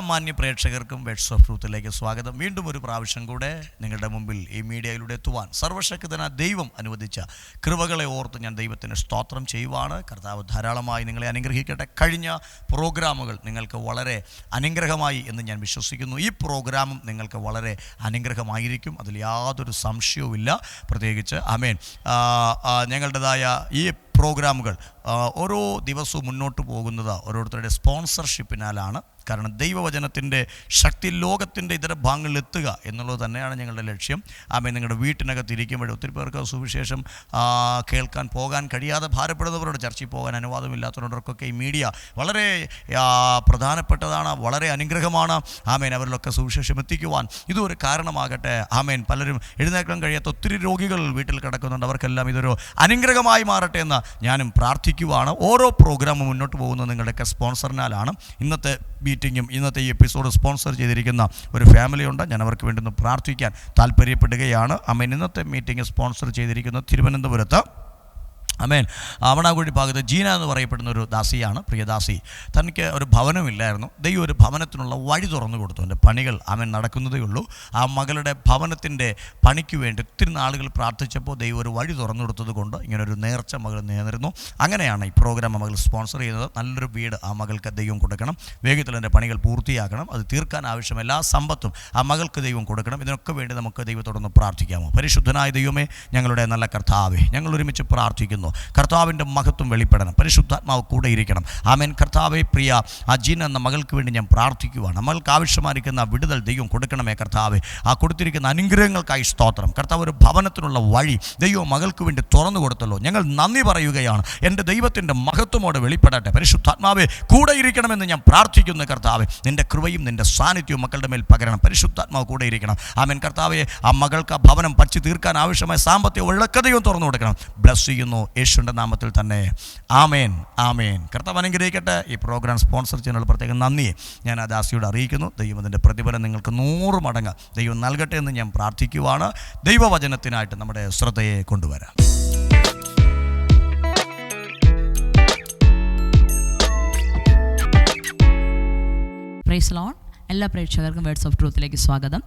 മാന്യ പ്രേക്ഷകർക്കും weds of ട്രൂത്തിലേക്ക് സ്വാഗതം. വീണ്ടും ഒരു പ്രാവശ്യം കൂടെ നിങ്ങളുടെ മുമ്പിൽ ഈ മീഡിയയിലൂടെ എത്തുവാൻ സർവശക്തന ദൈവം അനുവദിച്ച കൃപകളെ ഓർത്ത് ഞാൻ ദൈവത്തിന് സ്തോത്രം ചെയ്യുവാണ്. കർത്താവ് ധാരാളമായി നിങ്ങളെ അനുഗ്രഹിക്കട്ടെ. കഴിഞ്ഞ പ്രോഗ്രാമുകൾ നിങ്ങൾക്ക് വളരെ അനുഗ്രഹമായി എന്ന് ഞാൻ വിശ്വസിക്കുന്നു. ഈ പ്രോഗ്രാമും നിങ്ങൾക്ക് വളരെ അനുഗ്രഹമായിരിക്കും. അതിൽ യാതൊരു സംശയവുമില്ല. പ്രത്യേകിച്ച് അമേൻ ഞങ്ങളുടേതായ ഈ പ്രോഗ്രാമുകൾ. ഓരോ ദിവസവും മുന്നോട്ട് പോകുന്നത് ഓരോരുത്തരുടെ സ്പോൺസർഷിപ്പിനാലാണ്. കാരണം ദൈവവചനത്തിന്റെ ശക്തി ലോകത്തിന്റെ ഇതര ഭാഗങ്ങളിൽ എത്തുക എന്നുള്ളത് തന്നെയാണ് ഞങ്ങളുടെ ലക്ഷ്യം. ആമേ നിങ്ങളുടെ വീട്ടിനകത്ത് ഇരിക്കുമ്പോൾ ഒത്തിരി പേർക്ക് സുവിശേഷം കേൾക്കാൻ പോകാൻ കഴിയാതെ ഭാരപ്പെടുന്നവരോട് ചർച്ചയിൽ പോകാൻ അനുവാദമില്ലാത്തവരോടൊക്കെ ഈ മീഡിയ വളരെ പ്രധാനപ്പെട്ടതാണ് വളരെ അനുഗ്രഹമാണ്. ആമേൻ. അവരിലൊക്കെ സുവിശേഷം എത്തിക്കുവാൻ. ഇതും ഒരു കാരണമാകട്ടെ. ആമേൻ. പലരും എഴുന്നേക്കാൻ കഴിയാത്ത ഒത്തിരി രോഗികൾ വീട്ടിൽ കിടക്കുന്നുണ്ട്. അവർക്കെല്ലാം ഇതൊരു അനുഗ്രഹമായി മാറട്ടെ എന്ന് ഞാനും പ്രാർത്ഥിക്കുവാണ്. ഓരോ പ്രോഗ്രാമും മുന്നോട്ട് പോകുന്നത് നിങ്ങളുടെയൊക്കെ സ്പോൺസറിനാലാണ്. ഇന്നത്തെ മീറ്റിങ്ങും ഇന്നത്തെ ഈ എപ്പിസോഡ് സ്പോൺസർ ചെയ്തിരിക്കുന്ന ഒരു ഫാമിലിയുണ്ട്. ഞാൻ അവർക്ക് വേണ്ടി ഒന്ന് പ്രാർത്ഥിക്കാൻ താല്പര്യപ്പെടുകയാണ്. അമ്മ ഇന്നത്തെ മീറ്റിംഗ് സ്പോൺസർ ചെയ്തിരിക്കുന്നത് തിരുവനന്തപുരത്ത്. അമേൻ ആവണാകുഴി ഭാഗത്ത് ജീന എന്ന് പറയപ്പെടുന്ന ഒരു ദാസിയാണ്. പ്രിയദാസി തനിക്ക് ഒരു ഭവനമില്ലായിരുന്നു ദൈവം ഒരു ഭവനത്തിനുള്ള വഴി തുറന്നു കൊടുത്തു. എന്റെ പണികൾ അവൻ നടക്കുന്നതേ ഉള്ളൂ. ആ മകളുടെ ഭവനത്തിന്റെ പണിക്ക് വേണ്ടി ഒത്തിരി നാളുകൾ പ്രാർത്ഥിച്ചപ്പോൾ ദൈവം ഒരു വഴി തുറന്നു കൊടുത്തത് കൊണ്ട് ഇങ്ങനെ ഒരു നേർച്ച മകൾ നേർന്നിരുന്നു. അങ്ങനെയാണ് ഈ പ്രോഗ്രാം മകൾ സ്പോൺസർ ചെയ്യുന്നത്. നല്ലൊരു വീട് ആ മകൾക്ക് ദൈവം കൊടുക്കണം. വേഗത്തിൽ എന്റെ പണികൾ പൂർത്തിയാക്കണം. അത് തീർക്കാൻ ആവശ്യം എല്ലാ സമ്പത്തും ആ മകൾക്ക് ദൈവം കൊടുക്കണം. ഇതിനൊക്കെ വേണ്ടി നമുക്ക് ദൈവത്തോടൊന്ന് പ്രാർത്ഥിക്കാമോ? പരിശുദ്ധനായ ദൈവമേ ഞങ്ങളുടെ നല്ല കർത്താവേ ഞങ്ങൾ ഒരുമിച്ച് പ്രാർത്ഥിക്കുന്നു. കർത്താവിന്റെ മഹത്വം വെളിപ്പെടണം. പരിശുദ്ധാത്മാവ് കൂടെ ഇരിക്കണം. ആമേൻ. കർത്താവെ പ്രിയ ആ ജീൻ എന്ന മകൾക്ക് വേണ്ടി ഞാൻ പ്രാർത്ഥിക്കുവാണ്. മകൾക്ക് ആവശ്യമായിരിക്കുന്ന വിടുതൽ ദൈവം കൊടുക്കണമേ കർത്താവെ. ആ കൊടുത്തിരിക്കുന്ന അനുഗ്രഹങ്ങൾക്കായി സ്തോത്രം. കർത്താവ് ഒരു ഭവനത്തിനുള്ള വഴി ദൈവം മകൾക്ക് വേണ്ടി തുറന്നു കൊടുത്തല്ലോ. ഞങ്ങൾ നന്ദി പറയുകയാണ്. എന്റെ ദൈവത്തിന്റെ മഹത്വമോട് വെളിപ്പെടട്ടെ. പരിശുദ്ധാത്മാവെ കൂടെ ഇരിക്കണമെന്ന് ഞാൻ പ്രാർത്ഥിക്കുന്നു കർത്താവെ. നിന്റെ കൃപയും നിന്റെ സാന്നിധ്യവും മക്കളുടെ മേൽ പകരണം. പരിശുദ്ധാത്മാവ് കൂടെ ഇരിക്കണം. ആമേൻ. കർത്താവെ ആ മകൾക്ക് ആ ഭവനം പച്ചു തീർക്കാൻ ആവശ്യമായ സാമ്പത്തിക ഒഴുക്കതയും തുറന്നു കൊടുക്കണം. ബ്ലസ് ചെയ്യുന്നു. യേശുവിന്റെ നാമത്തിൽ തന്നെ. ആമേൻ ആമേൻ. കർത്താവ് അനുഗ്രഹിക്കട്ടെ. ഈ പ്രോഗ്രാം സ്പോൺസർ ചെയ്യാനുള്ള പ്രത്യേകം നന്ദി. ഞാൻ ആ ദാസിയോട് അറിയിക്കുന്നു. ദൈവത്തിന്റെ പ്രതിഫലം നിങ്ങൾക്ക് നൂറ് മടങ്ങ് ദൈവം നൽകട്ടെ എന്ന് ഞാൻ പ്രാർത്ഥിക്കുവാണ്. ദൈവവചനത്തിനായിട്ട് നമ്മുടെ ശ്രദ്ധയെ കൊണ്ടുവരാം. പ്രൈസ് എല്ലാ പ്രേക്ഷകർക്കും വേർഡ്സ് ഓഫ് ട്രൂത്തിലേക്ക് സ്വാഗതം.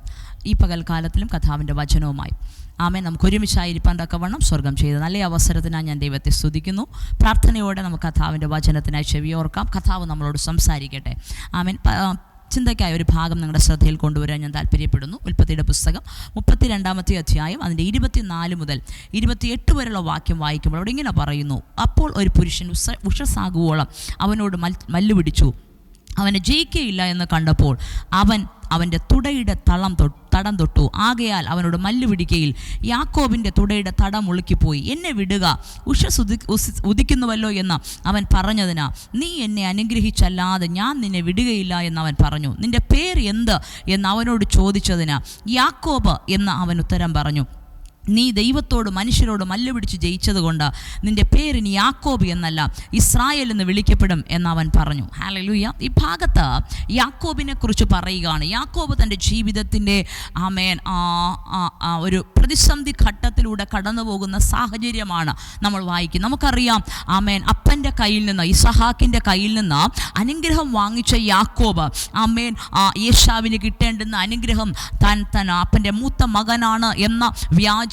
ഈ പകൽക്കാലത്തിലും കഥാവിന്റെ വചനവുമായി. ആമേ നമുക്ക് ഒരുമിച്ചായിരിക്കാൻ തക്കവണ്ണം സ്വർഗം ചെയ്ത് നല്ല അവസരത്തിനായി ഞാൻ ദൈവത്തെ സ്തുതിക്കുന്നു. പ്രാർത്ഥനയോടെ നമുക്ക് കഥാവിന്റെ വചനത്തിനായി ചെവിയോർക്കാം കഥാവ് നമ്മളോട് സംസാരിക്കട്ടെ. ആമേൻ. ചിന്തയ്ക്കായ ഒരു ഭാഗം നിങ്ങളുടെ ശ്രദ്ധയിൽ കൊണ്ടുവരാൻ ഞാൻ താല്പര്യപ്പെടുന്നു. ഉൽപ്പത്തിയുടെ പുസ്തകം മുപ്പത്തി രണ്ടാമത്തെ അധ്യായം അതിന്റെ ഇരുപത്തിനാല് മുതൽ ഇരുപത്തിയെട്ട് വരെയുള്ള വാക്യം വായിക്കുമ്പോൾ അവിടെ ഇങ്ങനെ പറയുന്നു. അപ്പോൾ ഒരു പുരുഷൻ ഉഷ ഉഷസാകുവോളം അവനോട് മൽ മല്ലുപിടിച്ചു അവനെ ജയിക്കയില്ല എന്ന് കണ്ടപ്പോൾ അവൻ അവന്റെ തുടയുടെ തളം തൊട്ട് തടം തൊട്ടു. ആകയാൽ അവനോട് മല്ല് പിടിക്കയിൽ. യാക്കോബിന്റെ തുടയുടെ തടം ഉളുക്കിപ്പോയി. എന്നെ വിടുക. ഉഷ ഉദി ഉദിക്കുന്നുവല്ലോ എന്ന് അവൻ പറഞ്ഞതിനാ നീ എന്നെ അനുഗ്രഹിച്ചല്ലാതെ ഞാൻ നിന്നെ വിടുകയില്ല എന്ന് അവൻ പറഞ്ഞു. നിന്റെ പേര് എന്ത്? എന്ന് അവനോട് ചോദിച്ചതിനാ യാക്കോബ് എന്ന് അവൻ ഉത്തരം പറഞ്ഞു. നീ ദൈവത്തോട് മനുഷ്യരോട് മല്ലുപിടിച്ച് ജയിച്ചതുകൊണ്ട് നിന്റെ പേര് ഇനി യാക്കോബ് എന്നല്ല ഇസ്രായേൽ എന്ന് വിളിക്കപ്പെടും എന്നവൻ പറഞ്ഞു. ഹാലലൂയ ഈ ഭാഗത്ത് യാക്കോബിനെ കുറിച്ച് പറയുകയാണ്. യാക്കോബ് തന്റെ ജീവിതത്തിന്റെ ആമേൻ ഒരു പ്രതിസന്ധി ഘട്ടത്തിലൂടെ കടന്നു പോകുന്ന സാഹചര്യമാണ് നമ്മൾ വായിക്കുന്നത്. നമുക്കറിയാം ആമേൻ അപ്പന്റെ കയ്യിൽ നിന്ന് ഇസഹാക്കിന്റെ കയ്യിൽ നിന്ന് അനുഗ്രഹം വാങ്ങിച്ച യാക്കോബ് ആമേൻ ആ യേശാവിന് കിട്ടേണ്ടുന്ന അനുഗ്രഹം താൻ തൻ അപ്പന്റെ മൂത്ത മകനാണ് എന്ന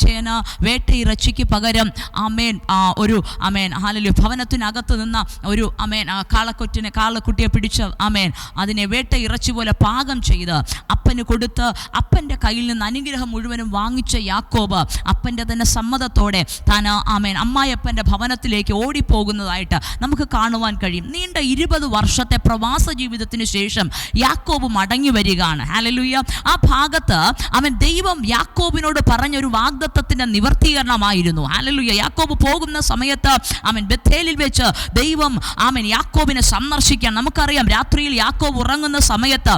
വ്യാജേന വേട്ടയിറച്ചിക്ക് പകരം അമേൻ ഒരു അമേൻ ഹാലലു ഭവനത്തിനകത്ത് നിന്ന ഒരു അമേൻ ആ, കാളക്കൊറ്റിനെ കാളക്കുട്ടിയെ പിടിച്ച അമേൻ അതിനെ വേട്ട ഇറച്ചി പോലെ പാകം ചെയ്ത് അപ്പന് കൊടുത്ത് അപ്പന്റെ കയ്യിൽ നിന്ന് അനുഗ്രഹം മുഴുവനും വാങ്ങിച്ച യാക്കോബ് അപ്പന്റെ തന്നെ സമ്മതത്തോടെ താൻ ആമേൻ അമ്മായപ്പന്റെ ഭവനത്തിലേക്ക് ഓടിപ്പോകുന്നതായിട്ട് നമുക്ക് കാണുവാൻ കഴിയും. നീണ്ട ഇരുപത് വർഷത്തെ പ്രവാസ ജീവിതത്തിന് ശേഷം യാക്കോബ് മടങ്ങി വരികയാണ്. ഹാലലുയ്യ ആ ഭാഗത്ത് അവൻ ദൈവം യാക്കോബിനോട് പറഞ്ഞൊരു വാഗ്ദത്തത്തിന്റെ നിവർത്തീകരണമായിരുന്നു. ഹാലലുയ്യ യാക്കോബ് പോകുന്ന സമയത്ത് അവൻ ബത്തേലിൽ വെച്ച് ദൈവം ആമൻ യാക്കോബിനെ സന്ദർശിക്കാൻ. നമുക്കറിയാം രാത്രിയിൽ യാക്കോബ് ഉറങ്ങുന്ന സമയത്ത്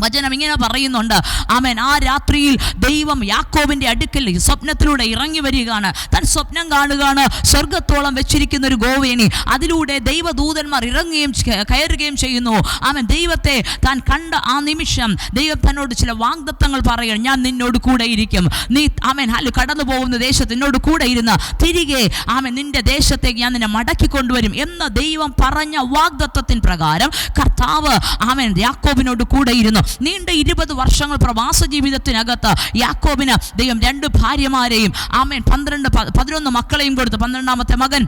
വചനം ഇങ്ങനെ പറയുന്നുണ്ട്. ആമേൻ. ആ രാത്രിയിൽ ദൈവം യാക്കോബിന്റെ അടുക്കൽ സ്വപ്നത്തിലൂടെ ഇറങ്ങി വരികയാണ്. തൻ സ്വപ്നം കാണുകയാണ്. സ്വർഗത്തോളം വെച്ചിരിക്കുന്ന ഒരു ഗോവേണി. അതിലൂടെ ദൈവദൂതന്മാർ ഇറങ്ങുകയും കയറുകയും ചെയ്യുന്നു. ആമൻ. ദൈവത്തെ താൻ കണ്ട ആ നിമിഷം ദൈവം തന്നോട് ചില വാഗ്ദത്തങ്ങൾ പറയണം ഞാൻ നിന്നോട് കൂടെ ഇരിക്കും. നീ ആമൻ അല്ല കടന്നു പോകുന്ന ദേശത്ത് നിന്നോട് കൂടെ ഇരുന്ന് തിരികെ ആമൻ നിന്റെ ദേശത്തേക്ക് ഞാൻ നിന്നെ മടക്കി കൊണ്ടുവരും എന്ന ദൈവം പറഞ്ഞ വാഗ്ദത്തത്തിൻ പ്രകാരം കർത്താവ് ആമൻ യാക്കോബിനോട് കൂടെ ഇരുന്നു. നീണ്ട ഇരുപത് വർഷങ്ങൾ പ്രവാസ ജീവിതത്തിനകത്ത് യാക്കോബിന് ദൈവം രണ്ട് ഭാര്യമാരെയും ആമേൻ പന്ത്രണ്ട് പതിനൊന്ന് മക്കളെയും കൊടുത്തു. പന്ത്രണ്ടാമത്തെ മകൻ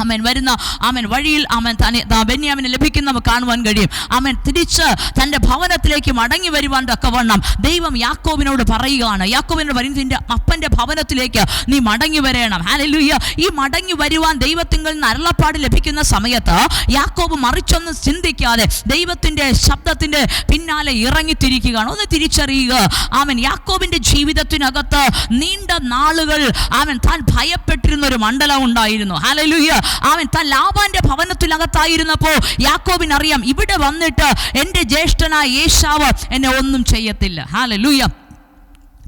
അമൻ വരുന്ന അമൻ വഴിയിൽ അമൻ തന്നെ ബെന്യാമിനെ ലഭിക്കുന്ന കാണുവാൻ കഴിയും. അമൻ തിരിച്ച് തന്റെ ഭവനത്തിലേക്ക് മടങ്ങി വരുവാൻ തക്കവണ്ണം ദൈവം യാക്കോബിനോട് പറയുകയാണ്. യാക്കോബിനോട് പറയും നിന്റെ അപ്പന്റെ ഭവനത്തിലേക്ക് നീ മടങ്ങി വരേണം. ഹാലലുയ്യ ഈ മടങ്ങി വരുവാൻ ദൈവത്തിങ്കിൽ നിന്ന് അരുളപ്പാട് ലഭിക്കുന്ന സമയത്ത് യാക്കോബ് മറിച്ചൊന്നും ചിന്തിക്കാതെ ദൈവത്തിന്റെ ശബ്ദത്തിന്റെ പിന്നാലെ ഇറങ്ങിത്തിരിക്കുകയാണ്. ഒന്ന് തിരിച്ചറിയുക. ആമൻ യാക്കോബിന്റെ ജീവിതത്തിനകത്ത് നീണ്ട നാളുകൾ അവൻ താൻ ഭയപ്പെട്ടിരുന്ന ഒരു മണ്ഡലം ഉണ്ടായിരുന്നു. ഹാലലുയ്യ അവൻ താൻ ലാബാന്റെ ഭവനത്തിനകത്തായിരുന്നപ്പോൾ യാക്കോബിനറിയാം ഇവിടെ വന്നിട്ട് എന്റെ ജ്യേഷ്ഠനായ യേശാവ് എന്നെ ഒന്നും ചെയ്യത്തില്ല. ഹാല ഹാലലുയ്യ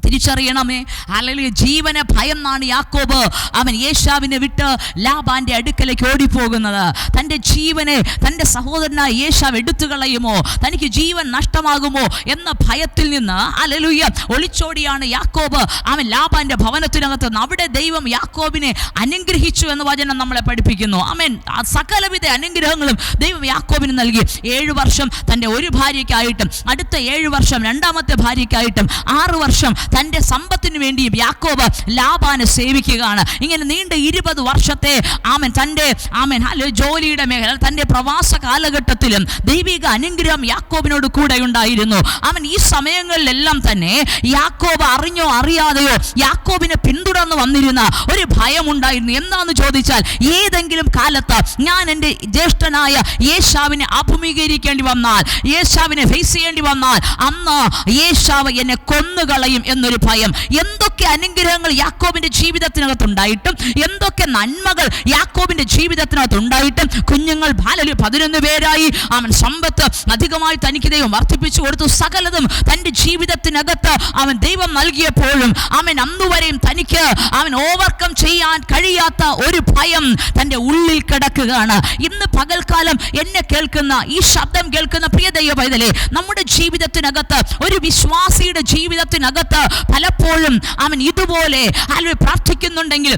തിരിച്ചറിയണമേ. അല്ലെങ്കിൽ ജീവന ഭയം എന്നാണ് യാക്കോബ്. അവൻ യേശാവിനെ വിട്ട് ലാബാന്റെ അടുക്കലേക്ക് ഓടിപ്പോകുന്നത്. തന്റെ ജീവനെ തന്റെ സഹോദരനായ യേശാവ് എടുത്തു കളയുമോ? തനിക്ക് ജീവൻ നഷ്ടമാകുമോ എന്ന ഭയത്തിൽ നിന്ന് അലലുയ്യ ഒളിച്ചോടിയാണ് യാക്കോബ്. അവൻ ലാബാന്റെ ഭവനത്തിനകത്ത് അവിടെ ദൈവം യാക്കോബിനെ അനുഗ്രഹിച്ചു എന്ന് വചനം നമ്മളെ പഠിപ്പിക്കുന്നു. അവൻ സകലവിധ അനുഗ്രഹങ്ങളും ദൈവം യാക്കോബിന് നൽകി. ഏഴു വർഷം തന്റെ ഒരു ഭാര്യയ്ക്കായിട്ടും അടുത്ത ഏഴു വർഷം രണ്ടാമത്തെ ഭാര്യയ്ക്കായിട്ടും ആറു വർഷം തന്റെ സമ്പത്തിന് വേണ്ടിയും യാക്കോബ് ലാബാനെ സേവിക്കുകയാണ്. ഇങ്ങനെ നീണ്ട ഇരുപത് വർഷത്തെ ആമൻ തന്റെ ആമൻ ഹലോ ജോലിയുടെ മേഖല തന്റെ പ്രവാസ കാലഘട്ടത്തിലും ദൈവിക അനുഗ്രഹം യാക്കോബിനോട് കൂടെ ഉണ്ടായിരുന്നു. അവൻ ഈ സമയങ്ങളിലെല്ലാം തന്നെ യാക്കോബ് അറിഞ്ഞോ അറിയാതെയോ യാക്കോബിനെ പിന്തുടർന്ന് വന്നിരുന്ന ഒരു ഭയമുണ്ടായിരുന്നു. എന്താന്ന് ചോദിച്ചാൽ ഏതെങ്കിലും കാലത്ത് ഞാൻ എന്റെ ജ്യേഷ്ഠനായ യേശാവിനെ അഭിമുഖീകരിക്കേണ്ടി വന്നാൽ യേശാവിനെ ഫേസ് ചെയ്യേണ്ടി വന്നാൽ അന്ന് യേശാവ് എന്നെ കൊന്നുകളയും എന്നൊരു ഭയം. എന്തൊക്കെ അനുഗ്രഹങ്ങൾ യാക്കോബിന്റെ ജീവിതത്തിനകത്തുണ്ടായിട്ടും എന്തൊക്കെ നന്മകൾ യാക്കോബിന്റെ ജീവിതത്തിനകത്തുണ്ടായിട്ടും കുഞ്ഞുങ്ങൾ ബാലലി പതിനൊന്ന് പേരായി. അവൻ സമ്പത്ത് അധികമായി തനിക്ക് ദൈവം വർദ്ധിപ്പിച്ചു കൊടുത്തു. സകലതും തന്റെ ജീവിതത്തിനകത്ത് അവൻ ദൈവം നൽകിയപ്പോഴും അവൻ അന്നുവരെയും തനിക്ക് അവൻ ഓവർകം ചെയ്യാൻ കഴിയാത്ത ഒരു ഭയം തന്റെ ഉള്ളിൽ കിടക്കുകയാണ്. ഇന്ന് പകൽക്കാലം എന്നെ കേൾക്കുന്ന ഈ ശബ്ദം കേൾക്കുന്ന പ്രിയ ദൈവ പൈതലേ നമ്മുടെ ജീവിതത്തിനകത്ത് ഒരു വിശ്വാസിയുടെ ജീവിതത്തിനകത്ത് പലപ്പോഴും അവൻ ഇതുപോലെ അല്ലെ പ്രാർത്ഥിക്കുന്നുണ്ടെങ്കിൽ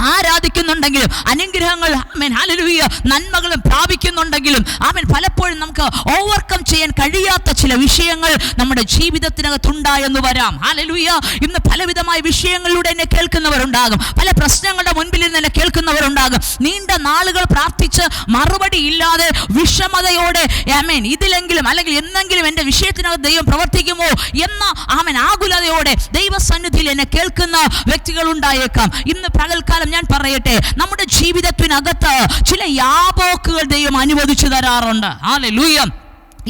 ആരാധിക്കുന്നുണ്ടെങ്കിലും അനുഗ്രഹങ്ങൾ ഹല്ലേലൂയ നന്മകളും പ്രാപിക്കുന്നുണ്ടെങ്കിലും അവൻ പലപ്പോഴും നമുക്ക് ഓവർകം ചെയ്യാൻ കഴിയാത്ത ചില വിഷയങ്ങൾ നമ്മുടെ ജീവിതത്തിനകത്തുണ്ടായെന്ന് വരാം. ഹല്ലേലൂയ ഇന്ന് പലവിധമായ വിഷയങ്ങളിലൂടെ എന്നെ കേൾക്കുന്നവരുണ്ടാകും. പല പ്രശ്നങ്ങളുടെ മുൻപിൽ നിന്ന് എന്നെ കേൾക്കുന്നവരുണ്ടാകും. നീണ്ട നാളുകൾ പ്രാർത്ഥിച്ച് മറുപടി ഇല്ലാതെ വിഷമതയോടെ ആമേൻ ഇതിലെങ്കിലും അല്ലെങ്കിൽ എന്നെങ്കിലും എന്റെ വിഷയത്തിനകത്ത് ദൈവം പ്രവർത്തിക്കുമോ എന്ന ആമൻ ആകുലതയോടെ ദൈവസന്നിധിയിൽ എന്നെ കേൾക്കുന്ന വ്യക്തികൾ ഉണ്ടായേക്കാം. ഇന്ന് പകൽക്കാലം ഞാൻ പറയട്ടെ. നമ്മുടെ ജീവിതത്തിനകത്ത് ചില യാപോക്കുകൾ ദൈവം അനുവദിച്ചു തരാറുണ്ട്. ആ ലൂയം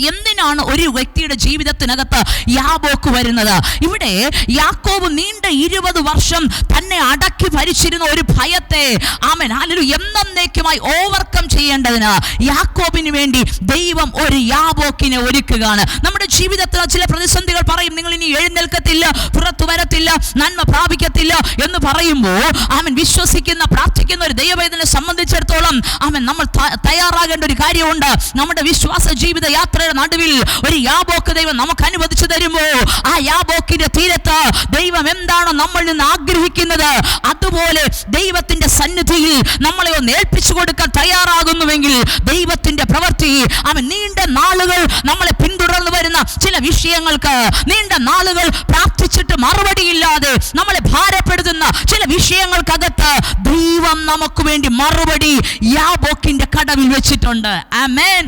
എന്തിനാണ് ഒരു വ്യക്തിയുടെ ജീവിതത്തിനകത്ത് യാബോക്ക് വരുന്നത്? ഇവിടെ യാക്കോബ് നീണ്ട ഇരുപത് വർഷം തന്നെ അടക്കി ഭരിച്ചിരുന്ന ഒരു ഭയത്തെ ആമൻ ആലൊരു എന്നേക്കുമായി ഓവർകം ചെയ്യേണ്ടതിന് യാക്കോബിന് വേണ്ടി ദൈവം ഒരു യാബോക്കിനെ ഒരുക്കുകയാണ്. നമ്മുടെ ജീവിതത്തിൽ ചില പ്രതിസന്ധികൾ പറയും നിങ്ങൾ ഇനി എഴുന്നേൽക്കത്തില്ല പുറത്തു വരത്തില്ല നന്മ പ്രാപിക്കത്തില്ല എന്ന് പറയുമ്പോൾ ആമൻ വിശ്വസിക്കുന്ന പ്രാർത്ഥിക്കുന്ന ഒരു ദൈവവേദനെ സംബന്ധിച്ചിടത്തോളം ആമൻ നമ്മൾ തയ്യാറാകേണ്ട ഒരു കാര്യമുണ്ട്. നമ്മുടെ വിശ്വാസ ജീവിത യാത്രയുടെ നടുവിൽ ഒരു യാബോക്ക് ദൈവം നമുക്ക് അനുവദിച്ചു തരുമോ? ആ യാബോക്കിന്റെ തീരത്ത് ദൈവം എന്താണോ നമ്മൾ നിന്ന് ആഗ്രഹിക്കുന്നത്? അതുപോലെ ദൈവത്തിന്റെ സന്നിധിയിൽ നമ്മളെ ഒന്ന് ഏൽപ്പിച്ചു കൊടുക്കാൻ തയ്യാറാകുന്നുവെങ്കിൽ ദൈവത്തിന്റെ പ്രവൃത്തി അവൻ നീണ്ട നാളുകൾ നമ്മളെ പിന്തുടർന്നു വരുന്ന ചില വിഷയങ്ങൾക്ക് നീണ്ട നാളുകൾ പ്രാർത്ഥിച്ചിട്ട് മറുപടിയില്ലാതെ നമ്മളെ ഭാരപ്പെടുത്തുന്ന ചില വിഷയങ്ങൾക്കകത്ത് ദൈവം നമുക്ക് വേണ്ടി മറുപടി യാബോക്കിന്റെ കടവിൽ വെച്ചിട്ടുണ്ട്. ആമേൻ.